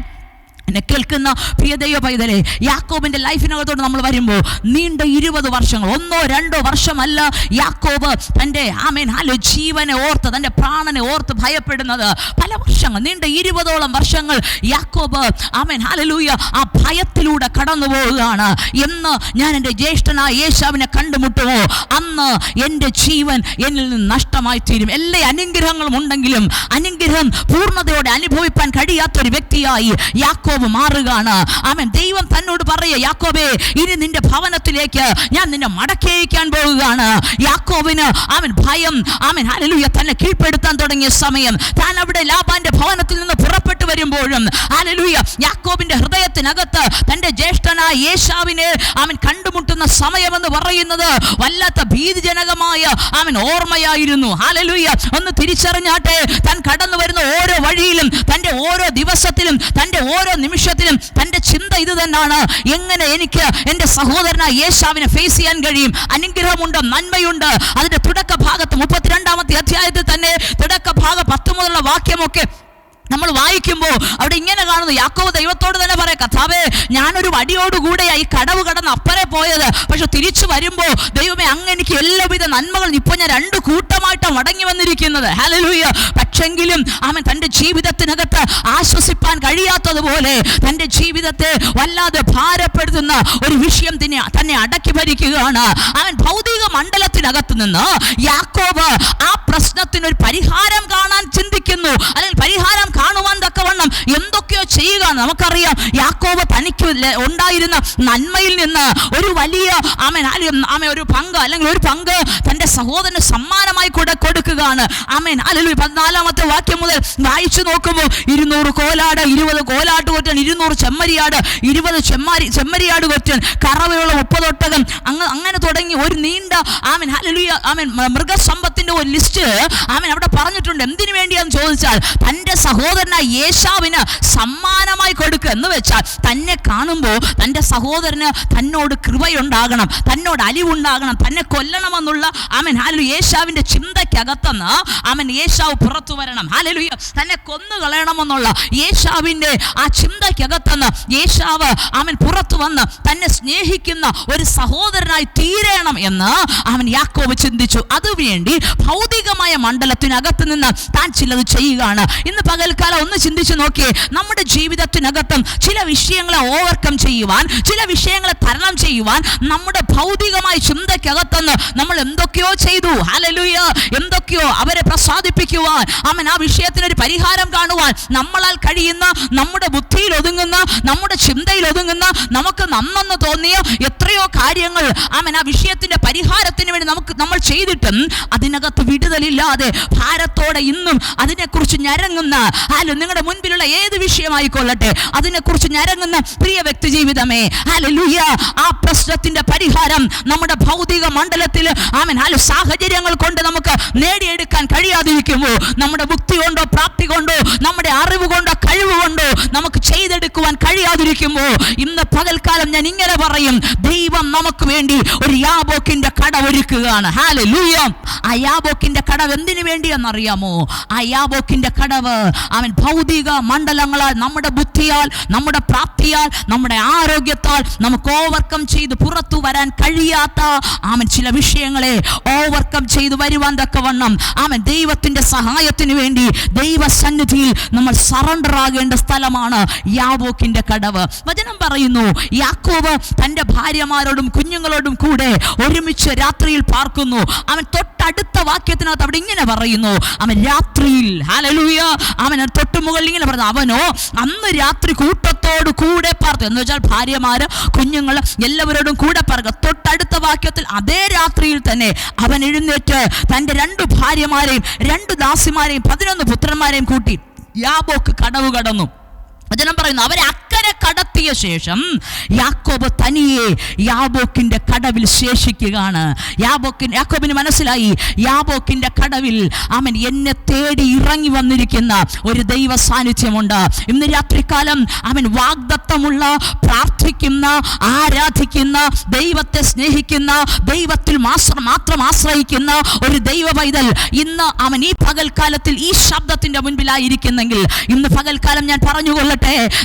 എന്നെ കേൾക്കുന്ന പ്രിയദൈവ പൈതലെ യാക്കോബിന്റെ ലൈഫിനകത്തോട് നമ്മൾ വരുമ്പോൾ നീണ്ട ഇരുപത് വർഷങ്ങൾ ഒന്നോ രണ്ടോ വർഷമല്ല യാക്കോബ് തന്റെ ആമേൻ ഹലോ ജീവനെ ഓർത്ത് തന്റെ പ്രാണനെ ഓർത്ത് ഭയപ്പെടുന്നത്. പല വർഷങ്ങൾ നീണ്ട ഇരുപതോളം വർഷങ്ങൾ യാക്കോബ് ആമേൻ ഹലലൂയ ആ ഭയത്തിലൂടെ കടന്നു പോവുകയാണ് എന്ന് ഞാൻ എന്റെ ജ്യേഷ്ഠനായ യേശാവിനെ കണ്ടുമുട്ടുമോ? അന്ന് എന്റെ ജീവൻ എന്നിൽ നിന്ന് നഷ്ടമായി തീരും. എല്ലാ അനുഗ്രഹങ്ങളും ഉണ്ടെങ്കിലും അനുഗ്രഹം പൂർണതയോടെ അനുഭവിപ്പാൻ കഴിയാത്തൊരു വ്യക്തിയായി യാക്കോബ് യാക്കോബ് മാറുകയാണ്. അവൻ ദൈവം തന്നോട് പറയുക യാക്കോബേ ഇനി നിന്റെ ഭവനത്തിലേക്ക് ഞാൻ നിന്നെ മടക്കി പോവുകയാണ്. പോകുകയാണ് യാക്കോബിന് അവൻ ഭയം അവൻ ഹല്ലേലൂയ തന്നെ കീഴ്പ്പെടുത്താൻ തുടങ്ങിയ സമയം. താൻ അവിടെ ലാബാന്റെ ഭവനത്തിൽ നിന്ന് പുറപ്പെട്ടു വരുമ്പോഴും ഹല്ലേലൂയ യാക്കോബിന്റെ ഹൃദയത്തിനകത്ത് തന്റെ ജ്യേഷ്ഠനായ യേശാവിനെ അവൻ കണ്ടുമുട്ടുന്ന സമയമെന്ന് പറയുന്നത് വല്ലാത്ത ഭീതിജനകമായ അവൻ ഓർമ്മയായിരുന്നു. ഹാലലൂയ ഒന്ന് തിരിച്ചറിഞ്ഞാട്ടെ താൻ കടന്നു വരുന്ന ഓരോ വഴിയിലും തന്റെ ഓരോ ദിവസത്തിലും തന്റെ ഓരോ നിമിഷത്തിലും തന്റെ ചിന്ത ഇത് തന്നെയാണ്. എങ്ങനെ എനിക്ക് എന്റെ സഹോദരനായ യേശാവിനെ ഫേസ് ചെയ്യാൻ കഴിയും? അനുഗ്രഹമുണ്ട് നന്മയുണ്ട്. അതിന്റെ തുടക്ക ഭാഗത്ത് മുപ്പത്തിരണ്ടാമത്തെ അധ്യായത്തിൽ തന്നെ തുടക്ക ഭാഗം പത്ത് മുതലുള്ള വാക്യമൊക്കെ നമ്മൾ വായിക്കുമ്പോൾ അവിടെ ഇങ്ങനെ കാണുന്നു യാക്കോബ് ദൈവത്തോട് തന്നെ പറയാം കഥാവേ ഞാനൊരു വടിയോടുകൂടെയായി കടവ് കടന്ന് അപ്പറെ പോയത്. പക്ഷെ തിരിച്ചു വരുമ്പോൾ ദൈവമേ അങ്ങ് എനിക്ക് എല്ലാവിധ നന്മകളും ഇപ്പോൾ ഞാൻ രണ്ട് കൂട്ടമായിട്ടാണ് മടങ്ങി വന്നിരിക്കുന്നത്. ഹലലൂയ പക്ഷെങ്കിലും അവൻ തന്റെ ജീവിതത്തിനകത്ത് ആശ്വസിപ്പാൻ കഴിയാത്തതുപോലെ തന്റെ ജീവിതത്തെ വല്ലാതെ ഭാരപ്പെടുത്തുന്ന ഒരു വിഷയം തന്നെ തന്നെ അടക്കി ഭരിക്കുകയാണ്. അവൻ ഭൗതിക മണ്ഡലത്തിനകത്ത് നിന്ന് യാക്കോവ് ആ പ്രശ്നത്തിന് ഒരു പരിഹാരം കാണാൻ ചിന്തിക്കുന്നു. അല്ലെങ്കിൽ പരിഹാരം കാണുവാൻ തക്കവണ്ണം എന്തൊക്കെയോ ചെയ്യുക. നമുക്കറിയാം യാക്കോബ് തനിക്ക് ഉണ്ടായിരുന്ന നന്മയിൽ നിന്ന് ഒരു വലിയ ആമൻ ആമ ഒരു പങ്ക് അല്ലെങ്കിൽ ഒരു പങ്ക് തന്റെ സഹോദരന് സമ്മാനമായി കൂടെ കൊടുക്കുകയാണ്. ആമേൻ അല്ലെങ്കിൽ പതിനാലാമത്തെ വാക്യം മുതൽ വായിച്ചു നോക്കുമ്പോൾ ഇരുന്നൂറ് കോലാട് ഇരുപത് കോലാട്ട് കൊറ്റൻ ഇരുന്നൂറ് ചെമ്മരിയാട് ഇരുപത് ചെമ്മരി ചെമ്മരിയാട് കൊറ്റൻ കറവയുള്ള മുപ്പതൊട്ടകം. അങ്ങ് അങ്ങനെ തുടങ്ങി ഒരു നീണ്ട ആമൻ ഹല്ലേലൂയ. ആമൻ മൃഗസമ്പത്തിന്റെ ഒരു ലിസ്റ്റ് ആമൻ അവിടെ പറഞ്ഞിട്ടുണ്ട്. എന്തിനു വേണ്ടിയാന്ന് ചോദിച്ചാൽ തന്റെ സഹോദരനായ യേശാവിന് സമ്മാനമായി കൊടുക്കുക. എന്ന് വെച്ചാൽ തന്നെ കാണുമ്പോൾ തന്റെ സഹോദരന് തന്നോട് കൃപയുണ്ടാകണം തന്നോട് അലിവുണ്ടാകണം തന്നെ കൊല്ലണമെന്നുള്ള അവൻ ഹാലു യേശാവിന്റെ ചിന്തയ്ക്കകത്തുനിന്ന് അവൻ യേശാവ് പുറത്തു വരണം. ഹാലലുയ്യ തന്നെ കൊന്നു കളയണമെന്നുള്ള യേശാവിന്റെ ആ ചിന്തയ്ക്കകത്തുനിന്ന് യേശാവ് അവൻ പുറത്തു വന്ന് തന്നെ സ്നേഹിക്കുന്ന ഒരു സഹോദരനായി തീരണം എന്ന് അവൻ യാക്കോവ് ചിന്തിച്ചു. അതുവേണ്ടി ഭൗതികമായ മണ്ഡലത്തിനകത്ത് നിന്ന് താൻ ചിലത് ചെയ്യുകയാണ്. ഇന്ന് പകൽക്കാലം ഒന്ന് ചിന്തിച്ചു നോക്കിയേ നമ്മുടെ ജീവിതത്തിനകത്തും ചില വിഷയങ്ങളെ ഓവർകം ചെയ്യുവാൻ ചില വിഷയങ്ങളെ തരണം ചെയ്യുവാൻ നമ്മുടെ ഭൗതികമായ ചിന്തയ്ക്കകത്തുനിന്ന് നമ്മൾ എന്തൊക്കെയോ ചെയ്തു. ഹല്ലേലൂയ എന്തൊക്കെയോ അവരെ പ്രസാദിപ്പിക്കുവാൻ അവൻ ആ വിഷയത്തിനൊരു പരിഹാരം കാണുവാൻ നമ്മളാൽ കഴിയുന്ന നമ്മുടെ ബുദ്ധിയിൽ ഒതുങ്ങുന്ന നമ്മുടെ ചിന്തയിൽ ഒതുങ്ങുന്ന നമുക്ക് നന്നെന്ന് തോന്നിയ എത്രയോ കാര്യങ്ങൾ അവൻ ആ വിഷയത്തിന്റെ പരിഹാരത്തിന് വേണ്ടി നമുക്ക് നമ്മൾ ചെയ്തിട്ടും അതിനകത്ത് വിടുതലില്ലാതെ ഭാരത്തോടെ ഇന്നും അതിനെക്കുറിച്ച് ഞരങ്ങുന്ന അല്ല നിങ്ങളുടെ മുൻപിലുള്ള ഏത് വിഷയമായിക്കൊള്ളട്ടെ അതിനെക്കുറിച്ച് ഞരങ്ങുന്ന പ്രിയ വ്യക്തി ജീവിതമേ. ഹല്ലേലൂയ ആ പ്രശ്നത്തിന്റെ പരിഹാരം നമ്മുടെ ഭൗതിക മണ്ഡലത്തിൽ ആമൻ. ഹലോ സാഹചര്യങ്ങൾ കൊണ്ട് നമുക്ക് നേടിയെടുക്കാൻ കഴിയാതിരിക്കുമോ? നമ്മുടെ ബുദ്ധി കൊണ്ടോ പ്രാപ്തി കൊണ്ടോ നമ്മുടെ അറിവ് കൊണ്ടോ കഴിവ് കൊണ്ടോ നമുക്ക് ചെയ്തെടുക്കുവാൻ കഴിയാതിരിക്കുമോ? ഇന്ന് പകൽക്കാലം ഞാൻ ഇങ്ങനെ പറയും ദൈവം നമുക്ക് വേണ്ടി ഒരു യാബോക്കിന്റെ കട ഒരുക്കുകയാണ്. ലൂയം ആ യാബോക്കിന്റെ കടവ് എന്തിനു വേണ്ടിയെന്നറിയാമോ? ആ യാബോക്കിന്റെ കടവ് അവൻ ഭൗതിക മണ്ഡലങ്ങളാൽ നമ്മുടെ ബുദ്ധിയാൽ നമ്മുടെ പ്രാപ്തിയാൽ നമ്മുടെ ആരോഗ്യത്താൽ നമുക്ക് ഓവർകം ചെയ്ത് പുറത്തു വരാൻ കഴിയാത്ത അവൻ ചില വിഷയങ്ങളെ ഓവർകം ചെയ്ത് വരുവാൻ തക്കവണ്ണം അവൻ ദൈവത്തിന്റെ സഹായത്തിന് വേണ്ടി ദൈവസന്നിധിയിൽ നമ്മൾ സറണ്ടർ ആകേണ്ട സ്ഥലമാണ് യാവോക്കിന്റെ കടവ്. വചനം പറയുന്നു യാക്കോവ് തന്റെ ഭാര്യമാരോടും കുഞ്ഞുങ്ങളോടും കൂടെ ഒരുമിച്ച് രാത്രിയിൽ പാർക്കുന്നു. അവൻ തൊട്ടടുത്ത വാക്യത്തിനകത്ത് അവിടെ ഇങ്ങനെ പറയുന്നു അവൻ രാത്രിയിൽ അവൻ തൊട്ട് മുകളിൽ ഇങ്ങനെ പറഞ്ഞു അവനോ അന്ന് രാത്രി കൂട്ടത്തോട് കൂടെ പാർത്തു. എന്ന് വെച്ചാൽ ഭാര്യമാര് കുഞ്ഞുങ്ങൾ എല്ലാവരോടും കൂടെ പറക തൊട്ടടുത്ത വാക്യത്തിൽ അതേ രാത്രിയിൽ തന്നെ അവൻ എഴുന്നേറ്റ് തന്റെ രണ്ട് ഭാര്യമാരെയും രണ്ട് ദാസിമാരെയും പതിനൊന്ന് പുത്രന്മാരെയും കൂട്ടി യാബോക്ക് കടവ് കടന്നു. വചനം പറയുന്നു അവരെ അക്കരെ കടത്തിയ ശേഷം യാക്കോബ് തനിയെ യാബോക്കിന്റെ കടവിൽ ശേഷിക്കുകയാണ്. യാബോക്കിൻ യാക്കോബിന് മനസ്സിലായി യാബോക്കിന്റെ കടവിൽ അവൻ എന്നെ തേടി ഇറങ്ങി വന്നിരിക്കുന്ന ഒരു ദൈവ സാന്നിധ്യമുണ്ട്. ഇന്ന് രാത്രികാലം അവൻ വാഗ്ദത്തമുള്ള പ്രാർത്ഥിക്കുന്ന ആരാധിക്കുന്ന ദൈവത്തെ സ്നേഹിക്കുന്ന ദൈവത്തിൽ മാത്രം മാത്രം ആശ്രയിക്കുന്ന ഒരു ദൈവ പൈതൽ ഇന്ന് അവൻ ഈ പകൽക്കാലത്തിൽ ഈ ശബ്ദത്തിന്റെ മുൻപിലായിരിക്കുന്നെങ്കിൽ ഇന്ന് പകൽക്കാലം ഞാൻ പറഞ്ഞുകൊള്ളട്ടെ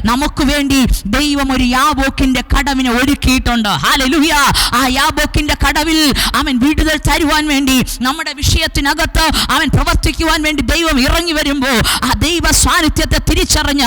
നമുക്ക് വേണ്ടി ദൈവം ഒരു യാബോക്കിന്റെ കടവിനെ ഒരുക്കിയിട്ടുണ്ട്. ഹാലലുഹിയ ആ യാബോക്കിന്റെ കടവിൽ അവൻ വിടുതൽ തരുവാൻ വേണ്ടി നമ്മുടെ വിഷയത്തിനകത്ത് അവൻ പ്രവർത്തിക്കുവാൻ വേണ്ടി ദൈവം ഇറങ്ങി വരുമ്പോൾ ആ ദൈവ സാന്നിധ്യത്തെ തിരിച്ചറിഞ്ഞ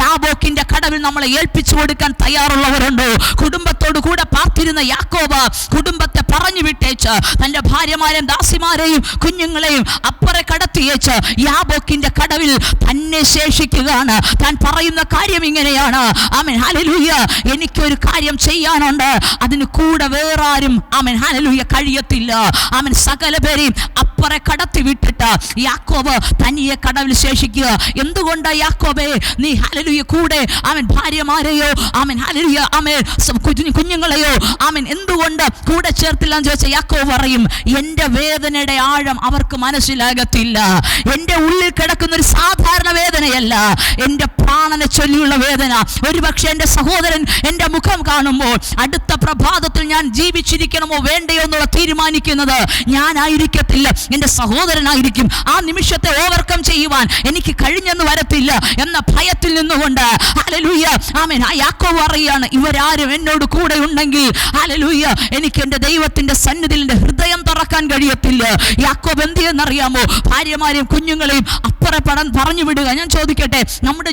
യാബോക്കിന്റെ കടവിൽ നമ്മളെ ഏൽപ്പിച്ചു കൊടുക്കാൻ തയ്യാറുള്ളവരുണ്ട്. കുടുംബത്തോട് കൂടെ പാർത്തിരുന്ന യാക്കോബ കുടുംബത്തെ പറഞ്ഞു വിട്ടേച്ച് തന്റെ ഭാര്യമാരെയും ദാസിമാരെയും കുഞ്ഞുങ്ങളെയും അപ്പറെ കടത്തിയേച്ച് യാബോക്കിന്റെ കടവിൽ തന്നെ ശേഷിക്കുകയാണ്. താൻ പറയുന്ന കാര്യം ഇങ്ങനെയാണ്. ആമൻ. ഹലലൂയ എനിക്കൊരു കാര്യം ചെയ്യാനുണ്ട്. അതിന് കൂടെ വേറെ ആരും ആമൻ. ഹലലൂയ കഴിയത്തില്ല. ആമൻ. സകല പേരെയും അപ്പറെ കടത്തി വിട്ടിട്ട് യാക്കോബ് തനിയെ കടവിൽ ശേഷിക്കുക. എന്തുകൊണ്ട് യാക്കോബേ? നീ ഹല്ലേലൂയ കൂടെ അവൻ ഭാര്യമാരെയോ ആമൻ സ- കുഞ്ഞു- കുഞ്ഞുങ്ങളെയോ ആമൻ എന്തുകൊണ്ട് കൂടെ ചേർത്തില്ല എന്ന് ചോദിച്ചാൽ യാക്കോബ് പറയും എന്റെ വേദനയുടെ ആഴം അവർക്ക് മനസ്സിലാകത്തില്ല. എന്റെ ഉള്ളിൽ കിടക്കുന്ന ഒരു സാധാരണ വേദനയല്ല. എന്റെ പ്രാണനെ ചൊല്ലിയുള്ള വേദന. ഒരുപക്ഷെ എന്റെ സഹോദരൻ എന്റെ മുഖം കാണുമ്പോൾ അടുത്ത പ്രഭാതത്തിൽ ഞാൻ ജീവിച്ചിരിക്കണമോ വേണ്ടയോ എന്നുള്ള തീരുമാനിക്കുന്നത് ഞാനായിരിക്കത്തില്ല. എന്റെ സഹോദരനായിരിക്കും. ആ നിമിഷത്തെ ഓവർകം ചെയ്യുവാൻ എനിക്ക് കഴിഞ്ഞെന്ന് വരത്തില്ല എന്ന ഭയത്തിൽ നിന്നുകൊണ്ട്. അലലൂയ്യ ആമേൻ. ആ യാക്കോബ് അറിയാണ് ഇവരാരും എന്നോട് കൂടെ ഉണ്ടെങ്കിൽ അലലൂയ്യ എനിക്ക് എന്റെ ദൈവത്തിന്റെ സന്നിധിയിൽ എന്റെ ഹൃദയം തുറക്കാൻ കഴിയത്തില്ല. യാക്കോബ് എന്ത് ചെയ്യുന്നറിയാമോ? ഭാര്യമാരെയും കുഞ്ഞുങ്ങളെയും അപ്പുറ പടം പറഞ്ഞു വിടുക. ഞാൻ ചോദിക്കട്ടെ നമ്മുടെ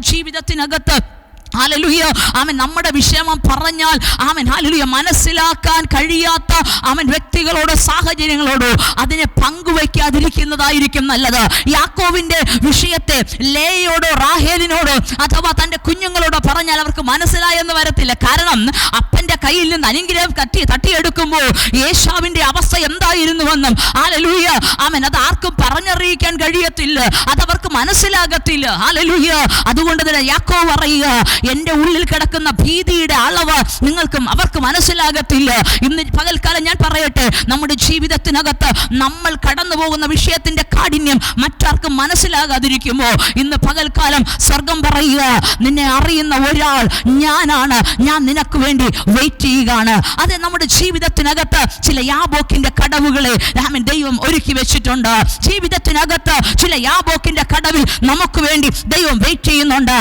ജീവിതത്തിനകത്ത് ഹാലലുയ അവൻ നമ്മുടെ വിഷമം പറഞ്ഞാൽ അവൻ ഹാലലുയ മനസ്സിലാക്കാൻ കഴിയാത്ത അവൻ വ്യക്തികളോടോ സാഹചര്യങ്ങളോടോ അതിനെ പങ്കുവയ്ക്കാതിരിക്കുന്നതായിരിക്കും നല്ലത്. യാക്കോവിന്റെ വിഷയത്തെ ലേയോടോ റാഹേലിനോടോ അഥവാ തന്റെ കുഞ്ഞുങ്ങളോടോ പറഞ്ഞാൽ അവർക്ക് മനസ്സിലായെന്ന് വരത്തില്ല. കാരണം അപ്പന്റെ കയ്യിൽ നിന്ന് അനുഗ്രഹം തട്ടി തട്ടിയെടുക്കുമ്പോൾ യേശാവിന്റെ അവസ്ഥ എന്തായിരുന്നുവെന്നും ഹാലലൂയ അവൻ അത് ആർക്കും പറഞ്ഞറിയിക്കാൻ കഴിയത്തില്ല. അതവർക്ക് മനസ്സിലാകത്തില്ല. ഹാലലൂയ അതുകൊണ്ട് തന്നെ യാക്കോ പറയുക എന്റെ ഉള്ളിൽ കിടക്കുന്ന ഭീതിയുടെ അളവ് നിങ്ങൾക്കും അവർക്ക് മനസ്സിലാകത്തില്ല. ഇന്ന് പകൽക്കാലം ഞാൻ പറയട്ടെ നമ്മുടെ ജീവിതത്തിനകത്ത് നമ്മൾ കടന്നു പോകുന്ന വിഷയത്തിന്റെ കാഠിന്യം മറ്റാർക്കും മനസ്സിലാകാതിരിക്കുമോ? ഇന്ന് പകൽക്കാലം സ്വർഗം പറയുക നിന്നെ അറിയുന്ന ഒരാൾ ഞാനാണ്. ഞാൻ നിനക്ക് വേണ്ടി വെയിറ്റ് ചെയ്യുകയാണ്. അത് നമ്മുടെ ജീവിതത്തിനകത്ത് ചില യാബോക്കിന്റെ കടവുകളെ രാമൻ ദൈവം ഒരുക്കി വെച്ചിട്ടുണ്ട്. ജീവിതത്തിനകത്ത് ചില യാബോക്കിന്റെ കടവിൽ നമുക്ക് വേണ്ടി ദൈവം വെയിറ്റ് ചെയ്യുന്നുണ്ട്.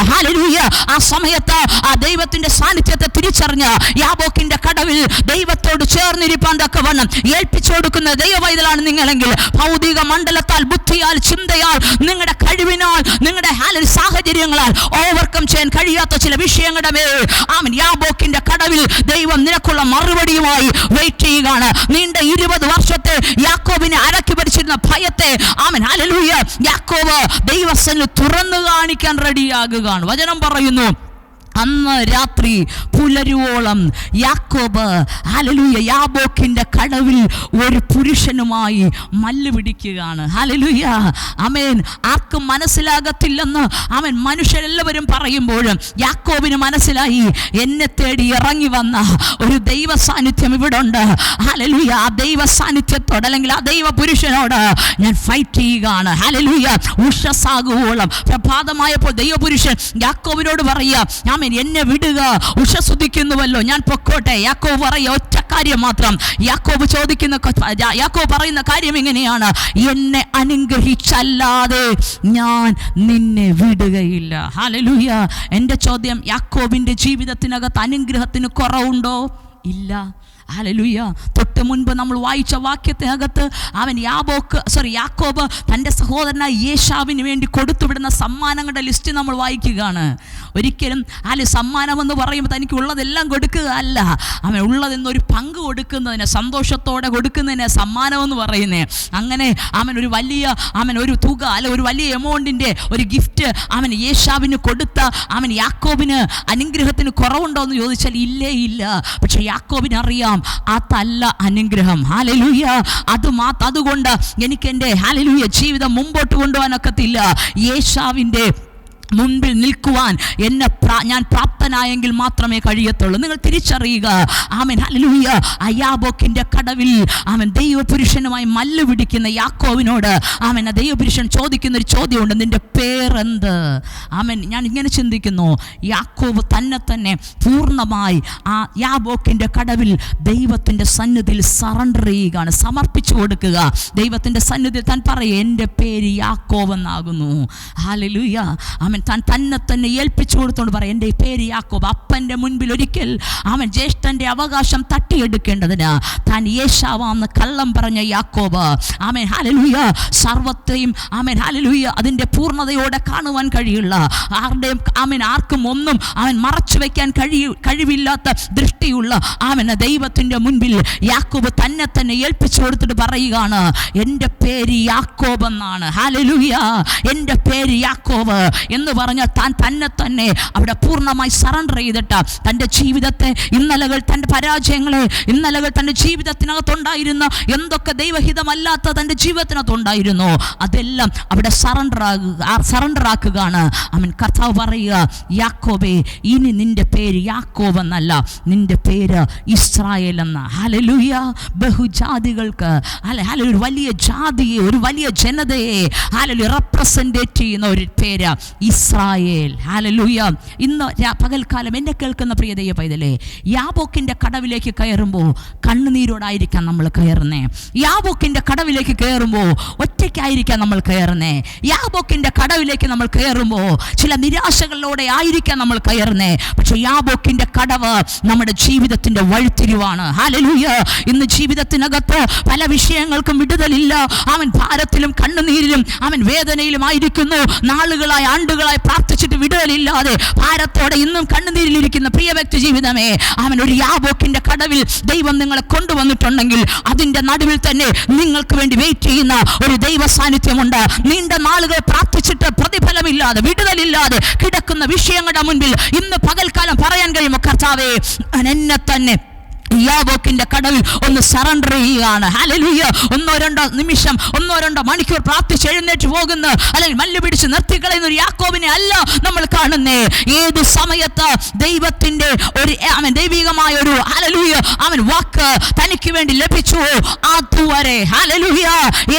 ആ സമയത്ത് ആ ദൈവത്തിന്റെ സാന്നിധ്യത്തെ തിരിച്ചറിഞ്ഞ് യാബോക്കിന്റെ കടവിൽ ദൈവത്തോട് ചേർന്നിരിപ്പാൻ തക്കവണ്ണം ഏൽപ്പിച്ചു കൊടുക്കുന്ന ദൈവവൈതലാണ് നിങ്ങളെങ്കിൽ ഭൗതിക മണ്ഡലത്താൽ ബുദ്ധിയാൽ ചിന്തയാൽ നിങ്ങളുടെ കഴിവിനാൽ നിങ്ങളുടെ ഹാല സാഹചര്യങ്ങളാൽ ഓവർകം ചെയ്യാൻ കഴിയാത്ത ചില വിഷയങ്ങളുടെ മേൽ ആമൻ യാബോക്കിന്റെ കടവിൽ ദൈവം നിനക്കുള്ള മറുപടിയുമായി വെയിറ്റ് ചെയ്യുകയാണ്. നീണ്ട ഇരുപത് വർഷത്തെ യാക്കോബിനെ അടക്കി ഭരിച്ചിരുന്ന ഭയത്തെ ആമൻ ഹല്ലേലൂയ യാക്കോബ് ദൈവസനിൽ തുറന്നു കാണിക്കാൻ റെഡിയാകുകയാണ് വചനം പറയുന്നു അന്ന് രാത്രി പുലരുവോളം യാക്കോബ് ഹലലൂയ യാബോക്കിന്റെ കടവിൽ ഒരു പുരുഷനുമായി മല്ല് പിടിക്കുകയാണ്. ഹലലൂയ അമേൻ. ആർക്കും മനസ്സിലാകത്തില്ലെന്ന് അവൻ മനുഷ്യരെല്ലാവരും പറയുമ്പോഴും യാക്കോബിന് മനസ്സിലായി. എന്നെ തേടി ഇറങ്ങി വന്ന ഒരു ദൈവ സാന്നിധ്യം ഇവിടെ ഉണ്ട്. ഹലലൂയ ആ ദൈവ സാന്നിധ്യത്തോട് അല്ലെങ്കിൽ ആ ദൈവ പുരുഷനോട് ഞാൻ ഫൈറ്റ് ചെയ്യുകയാണ്. ഹലലൂയ ഉഷസാകുവോളം. പ്രഭാതമായപ്പോൾ ദൈവപുരുഷൻ യാക്കോബിനോട് പറയുക ആമേൻ എന്നെ വിടുക. ഉഷസ്തുതിക്കുന്നുവല്ലോ ഞാൻ പൊക്കോട്ടെ. യാക്കോ പറയുക ഒറ്റ കാര്യം മാത്രം. യാക്കോബ് ചോദിക്കുന്ന യാക്കോ പറയുന്ന കാര്യം എങ്ങനെയാണ് എന്നെ അനുഗ്രഹിച്ചല്ലാതെ ഞാൻ നിന്നെ വിടുകയില്ല. ഹാലലൂയ എന്റെ ചോദ്യം യാക്കോബിന്റെ ജീവിതത്തിനകത്ത് അനുഗ്രഹത്തിന് കുറവുണ്ടോ? ഇല്ല. ഹലലുയ്യ തൊട്ട് മുൻപ് നമ്മൾ വായിച്ച വാക്യത്തിനകത്ത് അവൻ യാബോക്ക് സോറി യാക്കോബ് തന്റെ സഹോദരനായ യേശാവിന് വേണ്ടി കൊടുത്തുവിടുന്ന സമ്മാനങ്ങളുടെ ലിസ്റ്റ് നമ്മൾ വായിക്കുകയാണ്. ഒരിക്കലും അല്ല സമ്മാനം എന്ന് പറയുമ്പോൾ തനിക്ക് ഉള്ളതെല്ലാം കൊടുക്കുക അല്ല അവൻ ഉള്ളതെന്നൊരു പങ്ക് കൊടുക്കുന്നതിന് സന്തോഷത്തോടെ കൊടുക്കുന്നതിന് സമ്മാനം എന്ന് പറയുന്നേ. അങ്ങനെ അവൻ ഒരു വലിയ അവൻ ഒരു തുക അല്ല ഒരു വലിയ എമൗണ്ടിന്റെ ഒരു ഗിഫ്റ്റ് അവൻ യേശാവിന് കൊടുത്ത അവൻ യാക്കോബിന് അനുഗ്രഹത്തിന് കുറവുണ്ടോ എന്ന് ചോദിച്ചാൽ ഇല്ലേ ഇല്ല. പക്ഷെ യാക്കോബിന് അറിയാം അതല്ല അനുഗ്രഹം. ഹാലലൂയ അത് മാത്ര അതുകൊണ്ട് എനിക്ക് എന്റെ ഹാലലൂയ ജീവിതം മുമ്പോട്ട് കൊണ്ടുപോകാനൊക്കത്തില്ല യേശാവിന്റെ മുൻപിൽ നിൽക്കുവാൻ എന്നെ ഞാൻ പ്രാപ്തനായെങ്കിൽ മാത്രമേ കഴിയത്തുള്ളൂ. നിങ്ങൾ തിരിച്ചറിയുക. ആമൻ. ഹലൂയ്യ അയാബോക്കിന്റെ കടവിൽ അവൻ ദൈവപുരുഷനുമായി മല്ല് പിടിക്കുന്ന യാക്കോവിനോട് ആമൻ ആ ദൈവപുരുഷൻ ചോദിക്കുന്ന ഒരു ചോദ്യമുണ്ട്. നിന്റെ പേരെന്ത്? ആമൻ. ഞാൻ ഇങ്ങനെ ചിന്തിക്കുന്നു. യാക്കോവ് തന്നെ തന്നെ പൂർണമായി ആ യാബോക്കിന്റെ കടവിൽ ദൈവത്തിന്റെ സന്നിധിയിൽ സറണ്ടർ ചെയ്യുകയാണ്. സമർപ്പിച്ചു കൊടുക്കുക. ദൈവത്തിന്റെ സന്നിധിയിൽ താൻ പറയുക എന്റെ പേര് യാക്കോവെന്നാകുന്നു എന്നാകുന്നു. ആമൻ. താൻ തന്നെ തന്നെ ഏൽപ്പിച്ചു കൊടുത്തോണ്ട് പറയും എന്റെ പേര് യാക്കോബ്. അപ്പന്റെ മുൻപിൽ ഒരിക്കൽ അവൻ ജ്യേഷ്ഠന്റെ അവകാശം തട്ടിയെടുക്കേണ്ടതിന് താൻ യേശാവാന്ന് കള്ളം പറഞ്ഞ യാക്കോബ്. ആമേൻ ഹാലലൂയ സർവത്തെയും ആമേൻ ഹാലലൂയ അതിന്റെ പൂർണതയോടെ കാണുവാൻ കഴിയുള്ള ആരുടെയും ആമൻ ആർക്കും ഒന്നും അവൻ മറച്ചു വയ്ക്കാൻ കഴിയ കഴിവില്ലാത്ത ദൃഷ്ടിയുള്ള ആമൻ ദൈവത്തിന്റെ മുൻപിൽ യാക്കോബ് തന്നെ തന്നെ ഏൽപ്പിച്ചു കൊടുത്തിട്ട് പറയുകയാണ് എന്റെ പേര് യാക്കോബ് എന്നാണ്. ഹാലലൂയ എന്റെ പേര് യാക്കോബ്. എന്ന് പറഞ്ഞാൽ താൻ തന്നെ തന്നെ അവിടെ പൂർണമായി സറണ്ടർ ചെയ്തിട്ട് തന്റെ ജീവിതത്തെ ഇന്നലകൾ തന്റെ പരാജയങ്ങളെ ഇന്നലകൾ തന്റെ ജീവിതത്തിനകത്തുണ്ടായിരുന്ന എന്തൊക്കെ ദൈവഹിതമല്ലാത്ത തന്റെ ജീവിതത്തിനകത്തുണ്ടായിരുന്നു അതെല്ലാം അവിടെ സറണ്ടർ ആകുക സറണ്ടർ ആക്കുകയാണ്. അവൻ കർത്താവ് പറയുക യാക്കോബേ ഇനി നിന്റെ പേര് യാക്കോബ് എന്നല്ല നിന്റെ പേര് ഇസ്രായേൽ എന്ന. ഹലലുയ ബഹുജാതികൾക്ക് അല്ലെ ഹല ഒരു വലിയ ജാതിയെ ഒരു വലിയ ജനതയെ ഹാലലു റെപ്രസെന്റേറ്റ് ചെയ്യുന്ന ഒരു പേര് ഇസ്രായേൽ. ഹാലലുയ ഇന്ന് പകൽക്കാലം എന്നെ കേൾക്കുന്ന പ്രിയ പൈതലേ യാബോക്കിന്റെ കടവിലേക്ക് കയറുമ്പോൾ കണ്ണുനീരോടായിരിക്കാം നമ്മൾ കയറുന്നേ. യാബോക്കിന്റെ കടവിലേക്ക് കയറുമ്പോൾ ഒറ്റയ്ക്കായിരിക്കാം നമ്മൾ കയറുന്നേ. യാബോക്കിന്റെ കടവിലേക്ക് നമ്മൾ കയറുമ്പോൾ ചില നിരാശകളിലൂടെ ആയിരിക്കാം നമ്മൾ കയറുന്നേ. പക്ഷെ യാബോക്കിന്റെ കടവ് നമ്മുടെ ജീവിതത്തിന്റെ വഴിത്തിരിവാണ്. ഹാലലൂയ ഇന്ന് ജീവിതത്തിനകത്ത് പല വിഷയങ്ങൾക്കും വിടുതലില്ല. അവൻ ഭാരത്തിലും കണ്ണുനീരിലും അവൻ വേദനയിലും ആയിരിക്കുന്നു. നാളുകളായി ആണ്ടുകളായി പ്രാർത്ഥിച്ചിട്ട് വിടുതലില്ലാതെ ഭാരത്തോടെ ഇന്നും കണ്ണുനീരിലിരിക്കുന്ന പ്രിയ വ്യക്തി ജീവിതമേ അവൻ ഒരു യാബോക്കിന്റെ കടവിൽ ദൈവം നിങ്ങളെ കൊണ്ടുവന്നിട്ടുണ്ടെങ്കിൽ അതിന്റെ നടുവിൽ തന്നെ നിങ്ങൾക്ക് വേണ്ടി വെയിറ്റ് ചെയ്യുന്ന ഒരു ദൈവ സാന്നിധ്യമുണ്ട് നീണ്ട നാളുകൾ പ്രാർത്ഥിച്ചിട്ട് പ്രതിഫലമില്ലാതെ വിടുതലില്ലാതെ കിടക്കുന്ന വിഷയങ്ങളുടെ മുൻപിൽ ഇന്ന് പകൽക്കാലം പറയാൻ കഴിയുമോ? കർത്താവേ എന്നെ തന്നെ യാബോക്കിന്റെ കടവിൽ ഒന്ന് സറണ്ടർ ചെയ്യുകയാണ്. ഹല്ലേലൂയ ഒന്നോ രണ്ടോ നിമിഷം ഒന്നോ രണ്ടോ മണിക്കൂർ പ്രാർത്ഥിച്ച് എഴുന്നേറ്റ് പോകുന്ന. അല്ലെങ്കിൽ മല്ല് പിടിച്ച് നിർത്തിക്കളയുന്ന ഒരു യാക്കോബിനെ അല്ല നമ്മൾ കാണുന്നേ. ഏത് സമയത്ത് ദൈവത്തിന്റെ ഒരു അവൻ ദൈവികമായ ഒരു ഹലലൂയ അവൻ വാക്ക് തനിക്ക് വേണ്ടി ലഭിച്ചു അതുവരെ ഹലലൂയ